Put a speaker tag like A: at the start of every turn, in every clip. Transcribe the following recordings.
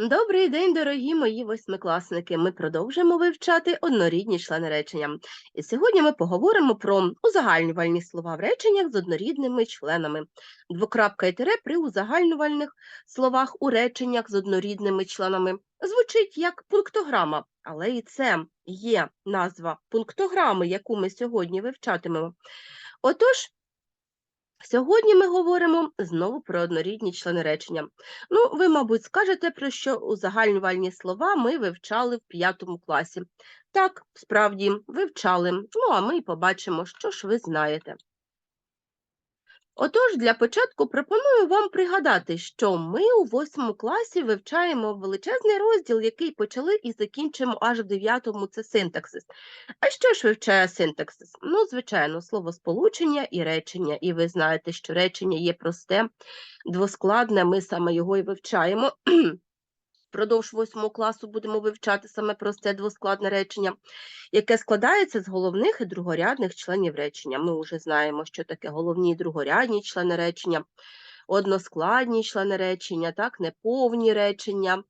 A: Добрий день, дорогі мої восьмикласники. Ми продовжуємо вивчати однорідні члени речення. І сьогодні ми поговоримо про узагальнювальні слова в реченнях з однорідними членами. Двокрапка і тире при узагальнювальних словах у реченнях з однорідними членами звучить як пунктограма, але і це є назва пунктограми, яку ми сьогодні вивчатимемо. Отож, Сьогодні ми говоримо знову про однорідні члени речення. Ну, ви, мабуть, скажете, про що узагальнювальні слова ми вивчали в п'ятому класі. Так, справді, вивчали. Ну, а ми побачимо, що ж ви знаєте. Отож, для початку пропоную вам пригадати, що ми у восьмому класі вивчаємо величезний розділ, який почали і закінчимо аж в дев'ятому це синтаксис. А що ж вивчає синтаксис? Ну, звичайно, словосполучення і речення. І ви знаєте, що речення є просте, двоскладне, ми саме його і вивчаємо. Впродовж восьмого класу будемо вивчати саме просте двоскладне речення, яке складається з головних і другорядних членів речення. Ми вже знаємо, що таке головні і другорядні члени речення, односкладні члени речення, так, неповні речення.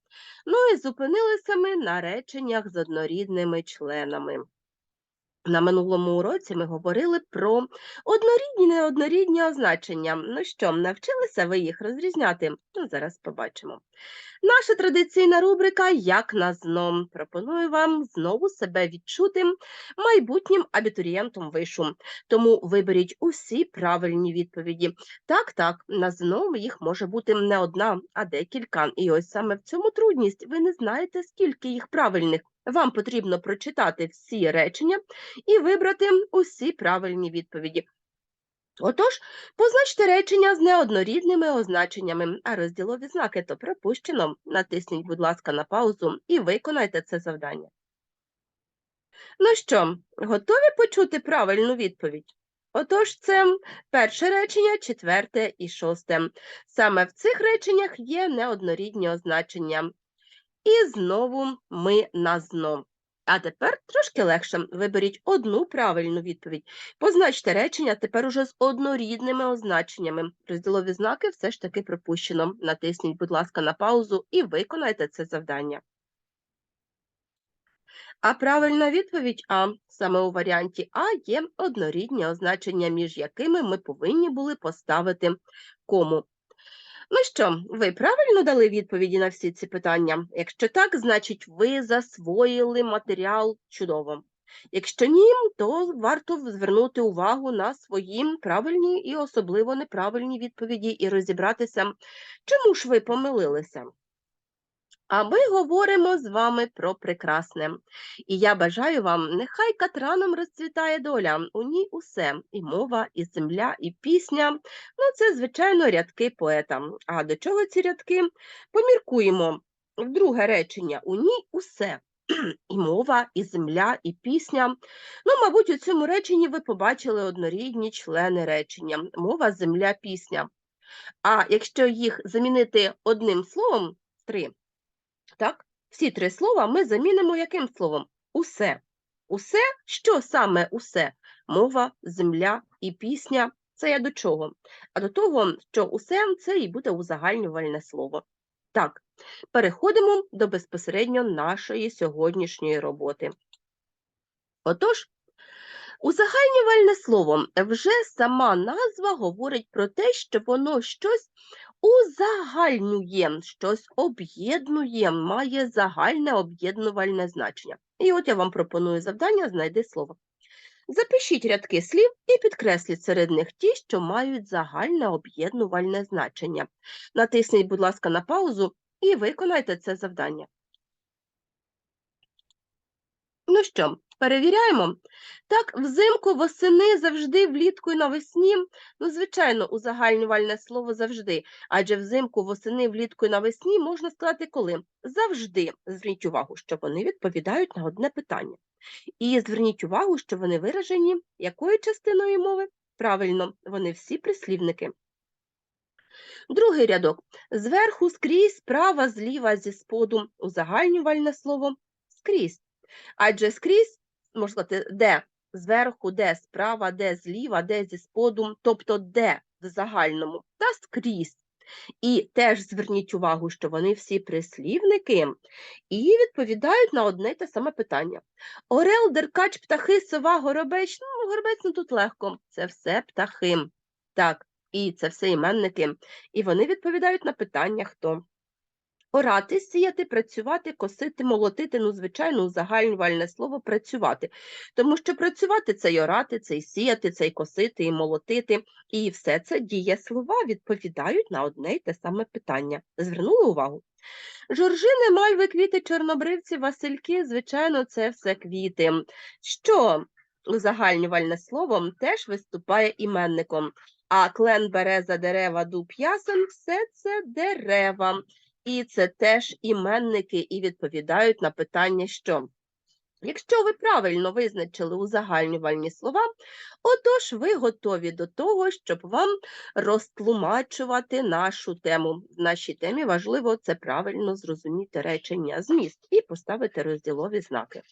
A: Ну і зупинилися ми на реченнях з однорідними членами. На минулому уроці ми говорили про однорідні і неоднорідні означення. Ну що, навчилися ви їх розрізняти? Ну, зараз побачимо. Наша традиційна рубрика Як на зном. Пропоную вам знову себе відчути майбутнім абітурієнтом вишу. Тому виберіть усі правильні відповіді. Так, так, на зном їх може бути не одна, а декілька. І ось саме в цьому трудність. Ви не знаєте, скільки їх правильних. Вам потрібно прочитати всі речення і вибрати усі правильні відповіді. Отож, позначте речення з неоднорідними означеннями, а розділові знаки то пропущено. Натисніть, будь ласка, на паузу і виконайте це завдання. Ну що, готові почути правильну відповідь? Отож, це перше речення, четверте і шосте. Саме в цих реченнях є неоднорідні означення. І знову ми на зно. А тепер трошки легше. Виберіть одну правильну відповідь. Позначте речення тепер уже з однорідними означеннями. Розділові знаки все ж таки пропущено. Натисніть, будь ласка, на паузу і виконайте це завдання. А правильна відповідь А. Саме у варіанті А є однорідні означення, між якими ми повинні були поставити кому. Ну що, ви правильно дали відповіді на всі ці питання? Якщо так, значить ви засвоїли матеріал чудово. Якщо ні, то варто звернути увагу на свої правильні і особливо неправильні відповіді і розібратися, чому ж ви помилилися. А ми говоримо з вами про прекрасне. І я бажаю вам, нехай катраном розцвітає доля, у ній усе, і мова, і земля, і пісня. Ну, це, звичайно, рядки поета. А до чого ці рядки? Поміркуємо. Друге речення у ній усе. І мова, і земля, і пісня. Ну, мабуть, у цьому реченні ви побачили однорідні члени речення мова, земля, пісня. А якщо їх замінити одним словом, три, так? Всі три слова ми замінимо яким словом? Усе. Усе, що саме усе? Мова, земля і пісня. Це я до чого? А до того, що усе це і буде узагальнювальне слово. Так, переходимо до безпосередньо нашої сьогоднішньої роботи. Отож, узагальнювальне слово вже сама назва говорить про те, що воно щось узагальнює, щось об'єднує, має загальне об'єднувальне значення. І от я вам пропоную завдання знайди слово. Запишіть рядки слів і підкресліть серед них ті, що мають загальне об'єднувальне значення. Натисніть, будь ласка, на паузу і виконайте це завдання. Ну що, перевіряємо? Так, взимку, восени, завжди, влітку і навесні. Ну, звичайно, узагальнювальне слово завжди. Адже взимку, восени, влітку і навесні можна сказати коли? Завжди. Зверніть увагу, що вони відповідають на одне питання. І зверніть увагу, що вони виражені якою частиною мови? Правильно, вони всі прислівники. Другий рядок. Зверху скрізь, справа, зліва, зі споду. Узагальнювальне слово скрізь. Адже скрізь, можна сказати, де зверху, де справа, де зліва, де зі споду, тобто де в загальному та скрізь. І теж зверніть увагу, що вони всі прислівники і відповідають на одне те саме питання. Орел, деркач, птахи, сова, горобець. Ну, горобець ну, тут легко. Це все птахи. Так, і це все іменники. І вони відповідають на питання хто. Орати, сіяти, працювати, косити, молотити, ну, звичайно, узагальнювальне слово працювати. Тому що працювати це й орати, це й сіяти, це й косити, і молотити. І все це дієслова відповідають на одне й те саме питання. Звернули увагу? Жоржини, мальви, квіти, чорнобривці, васильки, звичайно, це все квіти. Що узагальнювальне словом теж виступає іменником. А клен, береза, дерева, дуб, ясен – все це дерева. І це теж іменники і відповідають на питання, що. Якщо ви правильно визначили узагальнювальні слова, отож ви готові до того, щоб вам розтлумачувати нашу тему. В нашій темі важливо це правильно зрозуміти речення зміст і поставити розділові знаки.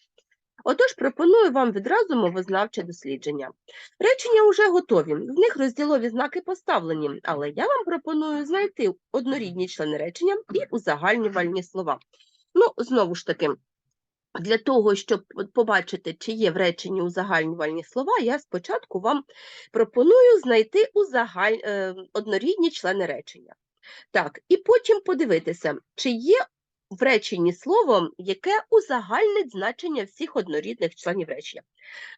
A: Отож, пропоную вам відразу мовознавче дослідження. Речення вже готові, в них розділові знаки поставлені, але я вам пропоную знайти однорідні члени речення і узагальнювальні слова. Ну, знову ж таки, для того, щоб побачити, чи є в реченні узагальнювальні слова, я спочатку вам пропоную знайти узагаль... е, однорідні члени речення. Так, і потім подивитися, чи є в реченні слово, яке узагальнить значення всіх однорідних членів речення.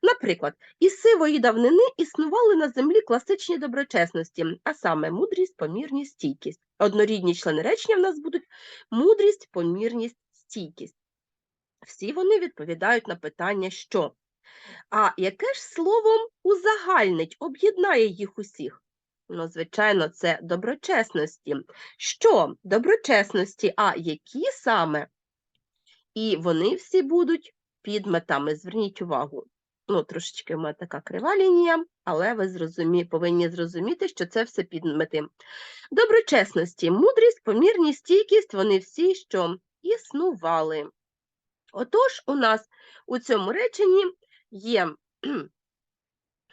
A: Наприклад, із сивої давнини існували на землі класичні доброчесності, а саме мудрість, помірність, стійкість. Однорідні члени речення в нас будуть мудрість, помірність, стійкість. Всі вони відповідають на питання що. А яке ж слово узагальнить, об'єднає їх усіх? Ну, звичайно, це доброчесності. Що? Доброчесності, а які саме? І вони всі будуть підметами. Зверніть увагу. Ну, трошечки в мене така крива лінія, але ви зрозумі, повинні зрозуміти, що це все підмети. Доброчесності, мудрість, помірність, стійкість, вони всі що існували. Отож, у нас у цьому реченні є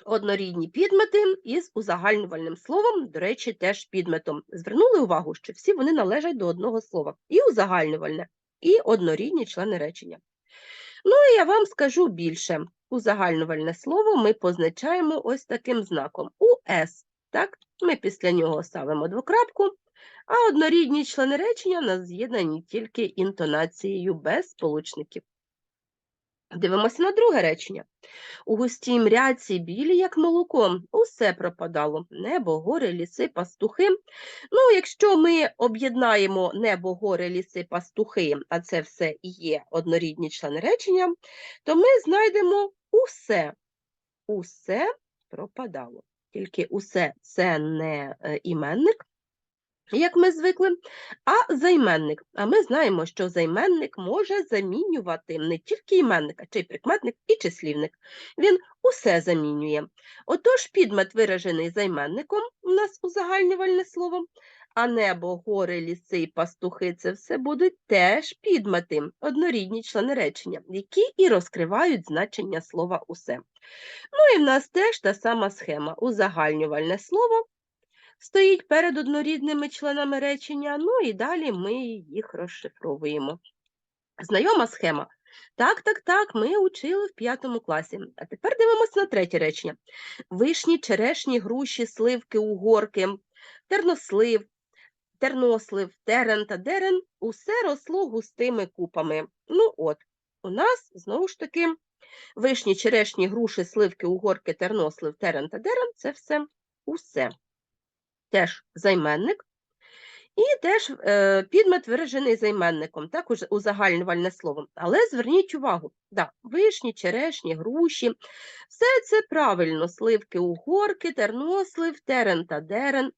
A: однорідні підмети із узагальнювальним словом, до речі, теж підметом. Звернули увагу, що всі вони належать до одного слова. І узагальнювальне, і однорідні члени речення. Ну, і я вам скажу більше. Узагальнювальне слово ми позначаємо ось таким знаком УС. Так? Ми після нього ставимо двокрапку, а однорідні члени речення у нас з'єднані тільки інтонацією без сполучників. Дивимося на друге речення. У густій мряці білі, як молоко, усе пропадало. Небо, гори, ліси, пастухи. Ну, якщо ми об'єднаємо небо, гори, ліси, пастухи, а це все і є однорідні члени речення, то ми знайдемо усе. Усе пропадало. Тільки усе це не е, іменник, як ми звикли, а займенник. А ми знаємо, що займенник може замінювати не тільки іменник, а чи прикметник і числівник. Він усе замінює. Отож, підмет виражений займенником у нас узагальнювальне слово, а небо, гори, ліси і пастухи це все будуть теж підмети, однорідні члени речення, які і розкривають значення слова усе. Ну і в нас теж та сама схема узагальнювальне слово стоїть перед однорідними членами речення, ну і далі ми їх розшифровуємо. Знайома схема. Так, так, так, ми учили в п'ятому класі. А тепер дивимося на третє речення. Вишні, черешні, груші, сливки, угорки, тернослив, тернослив, терен та дерен – усе росло густими купами. Ну от, у нас, знову ж таки, вишні, черешні, груші, сливки, угорки, тернослив, терен та дерен – це все усе теж займенник, і теж е, підмет виражений займенником, так, узагальнювальне слово. Але зверніть увагу, да, вишні, черешні, груші, все це правильно, сливки, угорки, тернослив, терен та дерен.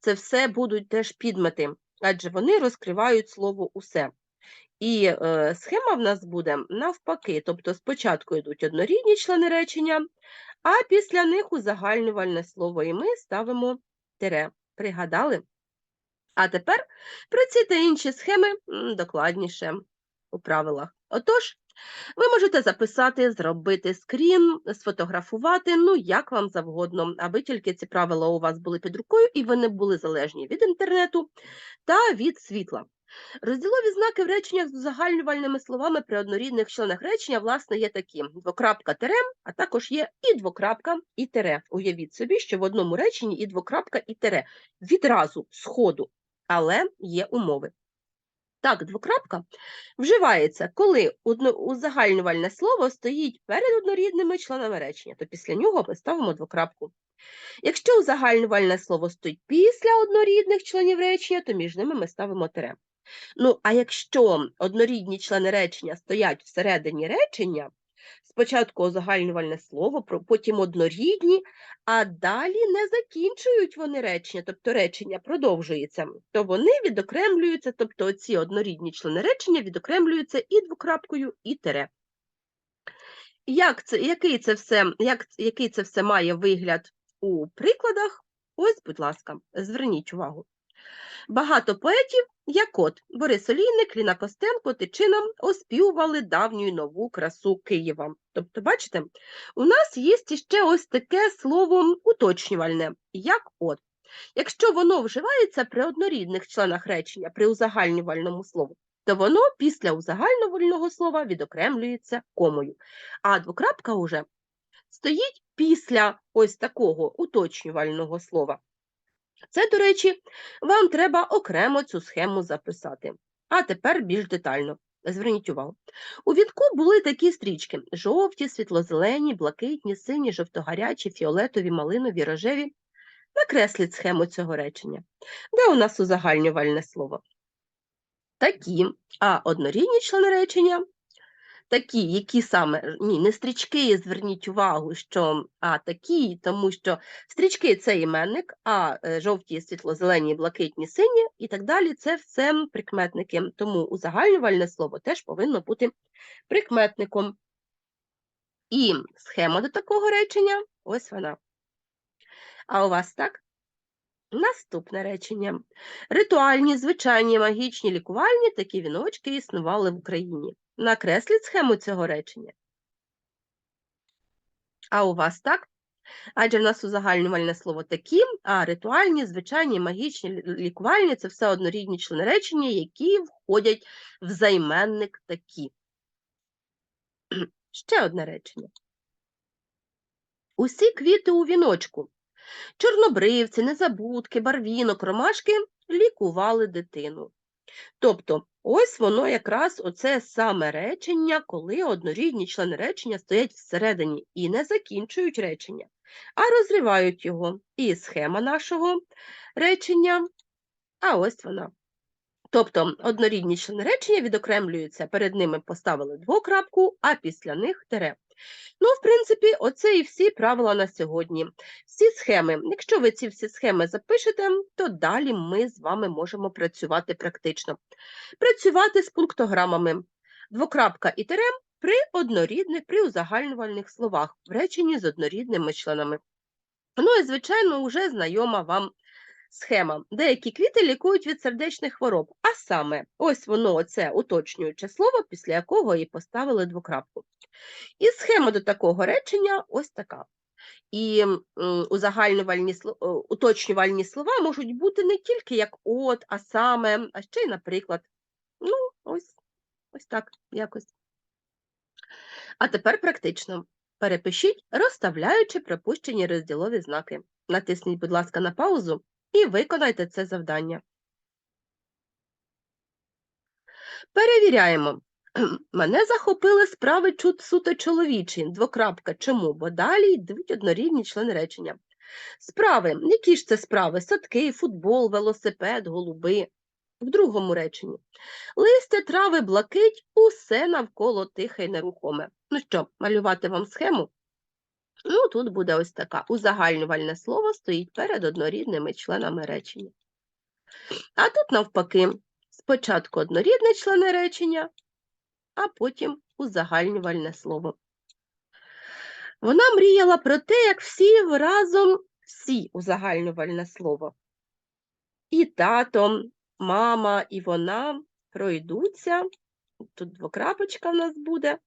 A: Це все будуть теж підмети, адже вони розкривають слово усе. І е, схема в нас буде навпаки, тобто спочатку йдуть однорідні члени речення, а після них узагальнювальне слово, і ми ставимо тире. Пригадали? А тепер про ці та інші схеми докладніше у правилах. Отож, Ви можете записати, зробити скрін, сфотографувати, ну як вам завгодно, аби тільки ці правила у вас були під рукою і вони були залежні від інтернету та від світла. Розділові знаки в реченнях з узагальнювальними словами при однорідних членах речення, власне, є такі: двокрапка тере, а також є і двокрапка і тере. Уявіть собі, що в одному реченні і двокрапка і тере відразу сходу, але є умови. Так, двокрапка вживається, коли узагальнювальне слово стоїть перед однорідними членами речення, то після нього ми ставимо двокрапку. Якщо узагальнювальне слово стоїть після однорідних членів речення, то між ними ми ставимо тире. Ну, а якщо однорідні члени речення стоять всередині речення, спочатку узагальнювальне слово, потім однорідні, а далі не закінчують вони речення, тобто речення продовжується, то вони відокремлюються, тобто ці однорідні члени речення відокремлюються і двокрапкою, і тире. Як це, який, це все, як, який це все має вигляд у прикладах? Ось, будь ласка, зверніть увагу. Багато поетів, як от Борис Олійник, Ліна Костенко, Тичина, оспівували давню й нову красу Києва. Тобто, бачите, у нас є ще ось таке слово уточнювальне, як от. Якщо воно вживається при однорідних членах речення, при узагальнювальному слову, то воно після узагальнювального слова відокремлюється комою. А двокрапка уже стоїть після ось такого уточнювального слова. Це, до речі, вам треба окремо цю схему записати. А тепер більш детально. Зверніть увагу. У відку були такі стрічки: жовті, світлозелені, блакитні, сині, жовтогарячі, фіолетові, малинові, рожеві. Накресліть схему цього речення. Де у нас узагальнювальне слово? Такі, а однорідні члени речення такі, які саме, ні, не стрічки, зверніть увагу, що а такі, тому що стрічки це іменник, а е, жовті, світло-зелені, блакитні, сині і так далі це все прикметники. Тому узагальнювальне слово теж повинно бути прикметником. І схема до такого речення ось вона. А у вас так? Наступне речення. Ритуальні, звичайні, магічні, лікувальні такі віночки існували в Україні. Накресліть схему цього речення. А у вас так? Адже в нас узагальнювальне слово такі, а ритуальні, звичайні, магічні, лікувальні це все однорідні члени речення, які входять в займенник такі. Ще одне речення. Усі квіти у віночку. Чорнобривці, незабудки, барвінок, ромашки лікували дитину. Тобто, ось воно якраз оце саме речення, коли однорідні члени речення стоять всередині і не закінчують речення, а розривають його. І схема нашого речення, а ось вона. Тобто однорідні члени речення відокремлюються, перед ними поставили двокрапку, а після них тире. Ну, в принципі, оце і всі правила на сьогодні. Всі схеми. Якщо ви ці всі схеми запишете, то далі ми з вами можемо працювати практично. Працювати з пунктограмами. Двокрапка і тире при однорідних, при узагальнювальних словах, в реченні з однорідними членами. Ну і, звичайно, вже знайома вам схема. Деякі квіти лікують від сердечних хвороб, а саме, ось воно, це уточнююче слово, після якого і поставили двокрапку. І схема до такого речення ось така. І узагальнювальні е, уточнювальні слова можуть бути не тільки як от, а саме, а ще й, наприклад. Ну, ось, ось так якось. А тепер практично. Перепишіть, розставляючи припущені розділові знаки. Натисніть, будь ласка, на паузу і виконайте це завдання. Перевіряємо. Мене захопили справи чут суто чоловічі. Двокрапка. Чому? Бо далі йдуть однорідні члени речення. Справи. Які ж це справи? Садки, футбол, велосипед, голуби. В другому реченні. Листя, трави, блакить, усе навколо тихе й нерухоме. Ну що, малювати вам схему? Ну, тут буде ось така. Узагальнювальне слово стоїть перед однорідними членами речення. А тут навпаки, спочатку однорідне члени речення, а потім узагальнювальне слово. Вона мріяла про те, як всі разом всі узагальнювальне слово. І тато, мама, і вона пройдуться Тут двокрапочка в нас буде.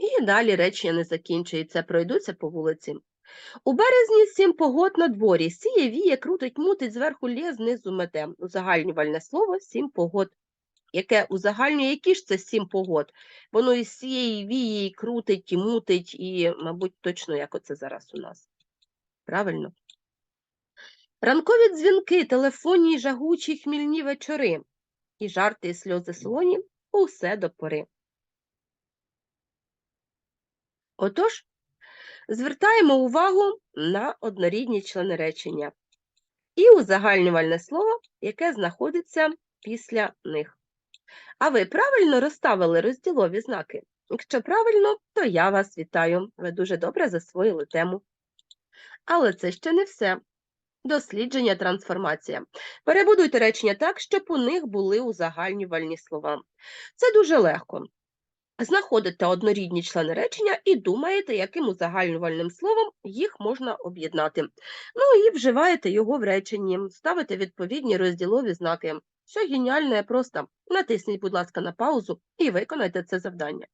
A: І далі речення не закінчується, пройдуться по вулиці. У березні сім погод на дворі. Сіє, віє, крутить, мутить, зверху лє, знизу мете. Узагальнювальне слово сім погод. Яке узагальнює, які ж це сім погод? Воно і сіє, і віє, і крутить, і мутить, і, мабуть, точно як оце зараз у нас. Правильно? Ранкові дзвінки, телефонні, жагучі, хмільні вечори. І жарти, і сльози солоні – усе до пори. Отож, звертаємо увагу на однорідні члени речення і узагальнювальне слово, яке знаходиться після них. А ви правильно розставили розділові знаки? Якщо правильно, то я вас вітаю. Ви дуже добре засвоїли тему. Але це ще не все. Дослідження трансформація. Перебудуйте речення так, щоб у них були узагальнювальні слова. Це дуже легко. Знаходите однорідні члени речення і думаєте, яким узагальнювальним словом їх можна об'єднати. Ну і вживаєте його в реченні, ставите відповідні розділові знаки. Все геніальне просто. Натисніть, будь ласка, на паузу і виконайте це завдання.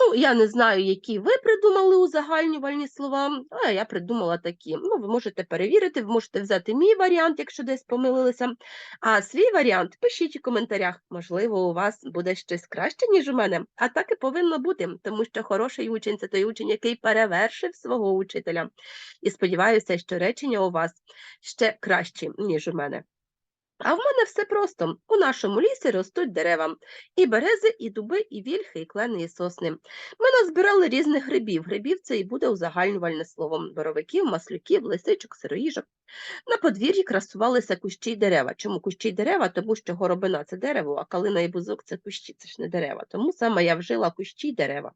A: Ну, я не знаю, які ви придумали узагальнювальні слова, а я придумала такі. Ну, ви можете перевірити, ви можете взяти мій варіант, якщо десь помилилися. А свій варіант пишіть у коментарях. Можливо, у вас буде щось краще, ніж у мене. А так і повинно бути, тому що хороший учень це той учень, який перевершив свого учителя. І сподіваюся, що речення у вас ще кращі, ніж у мене. А в мене все просто. У нашому лісі ростуть дерева. І берези, і дуби, і вільхи, і клени, і сосни. Ми назбирали різних грибів. Грибів це і буде узагальнювальне словом. Боровиків, маслюків, лисичок, сироїжок. На подвір'ї красувалися кущі й дерева. Чому кущі й дерева? Тому що горобина це дерево, а калина і бузок це кущі, це ж не дерева. Тому саме я вжила кущі й дерева.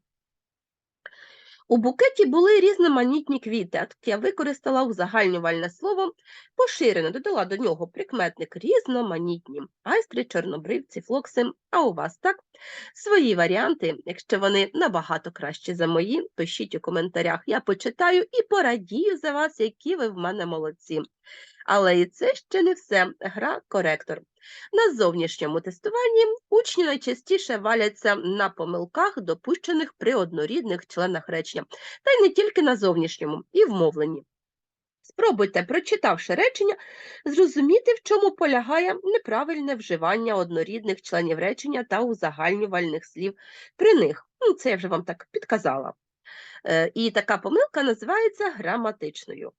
A: У букеті були різноманітні квіти, а я використала узагальнювальне слово поширено, додала до нього прикметник різноманітні, айстри, чорнобривці, флокси. А у вас так? Свої варіанти, якщо вони набагато кращі за мої, пишіть у коментарях, я почитаю і порадію за вас, які ви в мене молодці. Але і це ще не все. Гра коректор. На зовнішньому тестуванні учні найчастіше валяться на помилках, допущених при однорідних членах речення, та й не тільки на зовнішньому, і в мовленні. Спробуйте, прочитавши речення, зрозуміти, в чому полягає неправильне вживання однорідних членів речення та узагальнювальних слів при них. Ну, Це я вже вам так підказала. Е, І така помилка називається граматичною.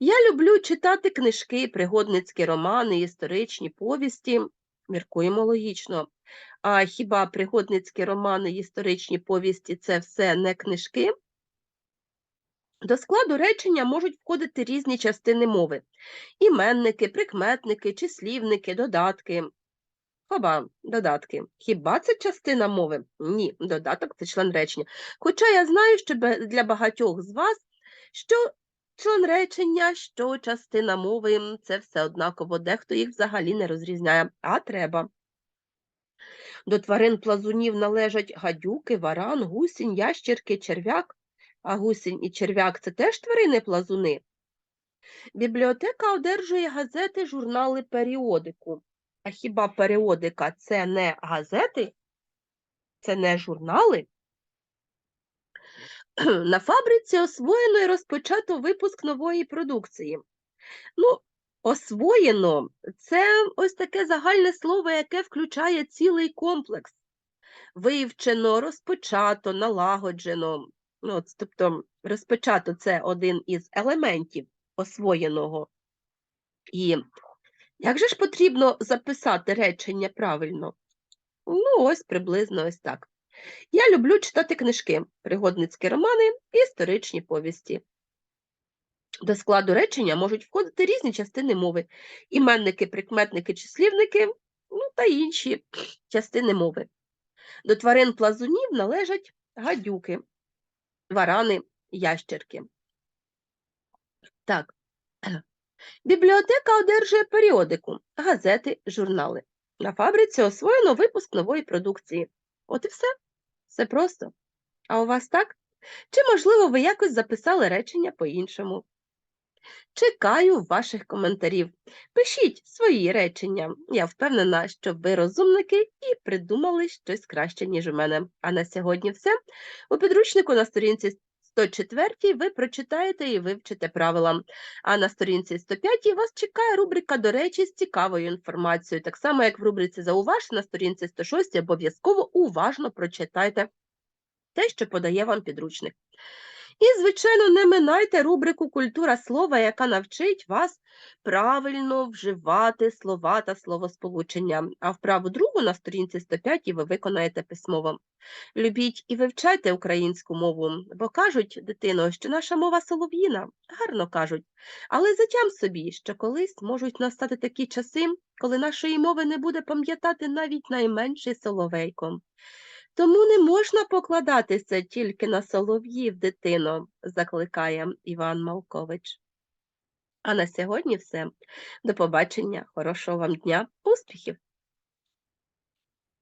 A: Я люблю читати книжки, пригодницькі романи, історичні повісті. Міркуємо логічно. А хіба пригодницькі романи, історичні повісті це все не книжки? До складу речення можуть входити різні частини мови: іменники, прикметники, числівники, додатки. Хоба, додатки. Хіба це частина мови? Ні, додаток це член речення. Хоча я знаю, що для багатьох з вас, що член речення, що частина мови це все однаково, дехто їх взагалі не розрізняє, а треба. До тварин плазунів належать гадюки, варан, гусінь, ящірки, черв'як, а гусінь і черв'як це теж тварини плазуни. Бібліотека одержує газети, журнали, періодику. А хіба періодика це не газети? Це не журнали? На фабриці освоєно і розпочато випуск нової продукції. Ну, освоєно це ось таке загальне слово, яке включає цілий комплекс. Вивчено, розпочато, налагоджено. Ну, Тобто, розпочато це один із елементів освоєного. І як же ж потрібно записати речення правильно? Ну, ось приблизно ось так. Я люблю читати книжки, пригодницькі романи, історичні повісті. До складу речення можуть входити різні частини мови: іменники, прикметники, числівники, ну та інші частини мови. До тварин плазунів належать гадюки, варани, ящерки. Так. Бібліотека одержує періодику, газети, журнали. На фабриці освоєно випуск нової продукції. От і все. Все просто. А у вас так? Чи, можливо, ви якось записали речення по-іншому? Чекаю ваших коментарів. Пишіть свої речення. Я впевнена, що ви розумники і придумали щось краще, ніж у мене. А на сьогодні все. У підручнику на сторінці 104 ви прочитаєте і вивчите правила. А на сторінці 105 вас чекає рубрика «До речі» з цікавою інформацією. Так само, як в рубриці «Зауваж» на сторінці 106 обов'язково уважно прочитайте те, що подає вам підручник. І, звичайно, не минайте рубрику Культура слова, яка навчить вас правильно вживати слова та словосполучення. А вправу другу на сторінці 105 ви виконаєте письмово. Любіть і вивчайте українську мову, бо кажуть, дитино, що наша мова солов'їна, гарно кажуть. Але затям собі, що колись можуть настати такі часи, коли нашої мови не буде пам'ятати навіть найменший соловейко. Тому не можна покладатися тільки на солов'їв, дитино, закликає Іван Малкович. А на сьогодні все. До побачення, хорошого вам дня, успіхів!